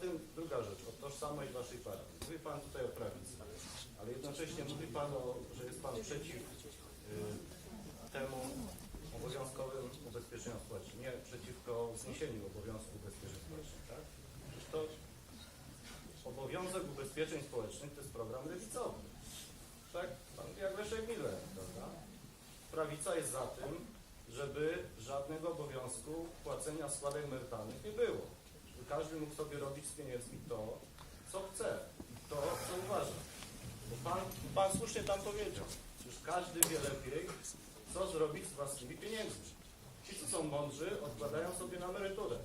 tym druga rzecz, o tożsamość waszej partii. Mówi pan tutaj o prawicy, ale jednocześnie mówi pan, o, że jest pan przeciw y, temu obowiązkowym ubezpieczeniom społecznym. Nie przeciwko zniesieniu obowiązku ubezpieczeń społecznych, tak? To obowiązek ubezpieczeń społecznych to jest program lewicowy. Tak? Pan jak Leszek Miller, prawda? Prawica jest za tym, żeby żadnego obowiązku płacenia składek emerytalnych nie było. Każdy mógł sobie robić z pieniędzmi to, co chce, to, co uważa. Bo pan, pan słusznie tam powiedział, przecież każdy wie lepiej, co zrobić z własnymi pieniędzmi. Ci, co są mądrzy, odkładają sobie na emeryturę.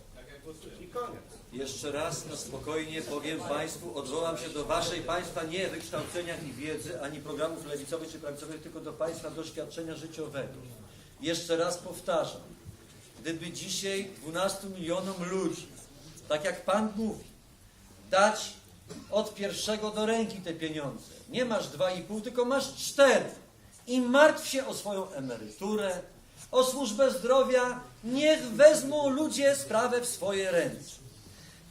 I koniec. Jeszcze raz na spokojnie powiem Państwu, odwołam się do Waszej Państwa nie wykształcenia i wiedzy, ani programów lewicowych czy prawicowych, tylko do Państwa doświadczenia życiowego. Jeszcze raz powtarzam, gdyby dzisiaj 12 milionom ludzi, tak jak Pan mówi, dać od pierwszego do ręki te pieniądze, nie masz 2,5, tylko masz 4 i martw się o swoją emeryturę, o służbę zdrowia, niech wezmą ludzie sprawę w swoje ręce.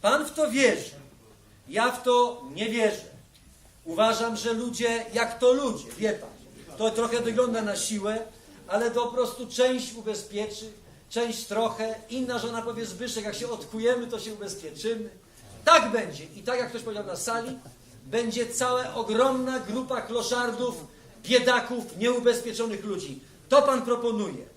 Pan w to wierzy. Ja w to nie wierzę. Uważam, że ludzie, jak to ludzie, wie pan, to trochę wygląda na siłę, ale to po prostu część ubezpieczy, część trochę. Inna żona powie Zbyszek, jak się odkujemy, to się ubezpieczymy. Tak będzie. I tak jak ktoś powiedział na sali, będzie cała ogromna grupa kloszardów, biedaków, nieubezpieczonych ludzi. To pan proponuje.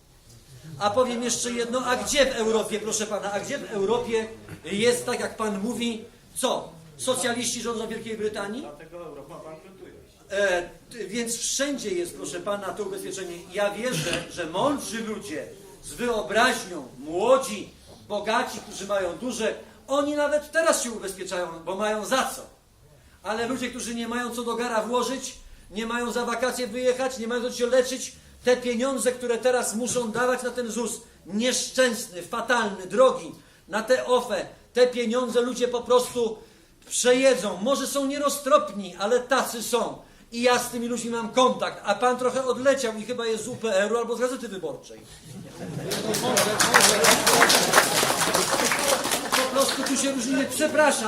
A powiem jeszcze jedno, a gdzie w Europie, proszę pana, a gdzie w Europie jest, tak jak pan mówi, co? Socjaliści rządzą Wielkiej Brytanii? Dlatego Europa bankrutuje. E, więc wszędzie jest, proszę pana, to ubezpieczenie. Ja wierzę, że mądrzy ludzie z wyobraźnią, młodzi, bogaci, którzy mają duże, oni nawet teraz się ubezpieczają, bo mają za co. Ale ludzie, którzy nie mają co do gara włożyć, nie mają za wakacje wyjechać, nie mają do się leczyć, te pieniądze, które teraz muszą dawać na ten ZUS, nieszczęsny, fatalny, drogi, na te OFE, te pieniądze ludzie po prostu przejedzą. Może są nieroztropni, ale tacy są. I ja z tymi ludźmi mam kontakt, a pan trochę odleciał i chyba jest z UPR-u albo z Gazety Wyborczej. Po prostu tu się różnimy. Przepraszam.